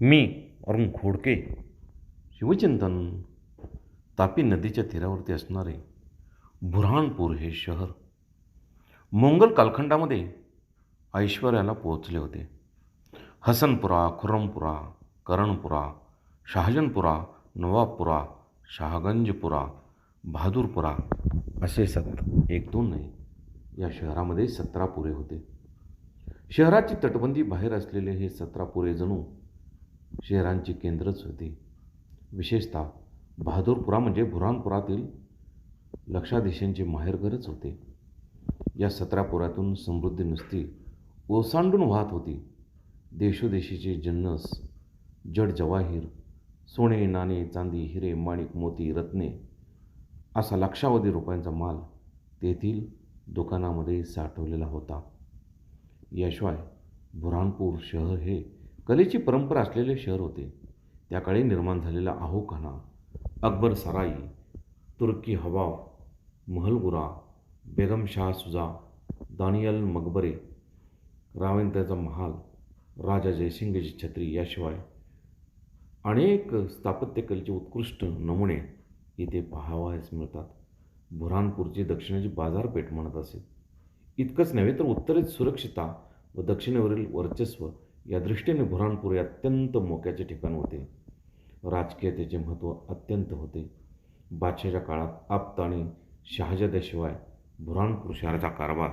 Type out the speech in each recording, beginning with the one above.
मी अरुण खोडके. शिवचिंतन तापी नदीच्या तीरावरती असणारे बुऱ्हाणपूर हे शहर मोंगल कालखंडामध्ये ऐश्वर्याला पोहोचले होते. हसनपुरा खुर्रमपुरा करणपुरा शहाजनपुरा नवाबपुरा शहागंजपुरा बहादूरपुरा असे सत एक दोन नाही या शहरामध्ये सतरा पुरे होते. शहराची तटबंदी बाहेर असलेले हे सतरा पुरे जणू शहरांची केंद्रच होती. विशेषतः बहादूरपुरा म्हणजे बुऱ्हाणपुरातील लक्षाधीशांचे माहेरघरच होते. या सत्रापुरातून समृद्धी नुसती ओसांडून वाहत होती. देशोदेशीचे जन्नस जड जवाहीर सोने नाणे चांदी हिरे माणिक मोती रत्ने असा लक्षावधी रुपयांचा माल तेथील दुकानामध्ये साठवलेला होता. याशिवाय बुऱ्हाणपूर शहर हे कलेची परंपरा असलेले शहर होते. त्या काळी निर्माण झालेला आहोखाना अकबर सराई तुर्की हवा महलगुरा बेगम शाह सुजा दानियल मकबरे रावेंद्रचा महाल राजा जयसिंगची छत्री याशिवाय अनेक स्थापत्यकलेचे उत्कृष्ट नमुने इथे पाहावयास मिळतात. बुरानपूरची दक्षिणेची बाजारपेठ म्हणत असे. इतकंच नव्हे तर उत्तरेत सुरक्षिता व दक्षिणेवरील वर्चस्व या दृष्टीने बुऱ्हाणपूर हे अत्यंत मोक्याचे ठिकाण होते. राजकीयतेचे महत्त्व अत्यंत होते. बादशाच्या काळात आप्त आणि शहाजाद्याशिवाय बुऱ्हाणपूर शहराचा कारभार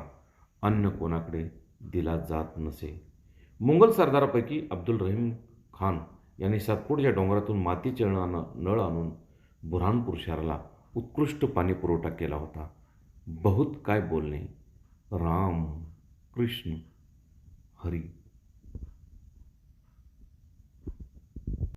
अन्य कोणाकडे दिला जात नसे. मुघल सरदारापैकी अब्दुल रहीम खान यांनी सातपूरच्या डोंगरातून मातीचे नळ आण- नळ आणून बुऱ्हाणपूर शहराला उत्कृष्ट पाणीपुरवठा केला होता. बहुत काय बोलणे. राम कृष्ण हरी.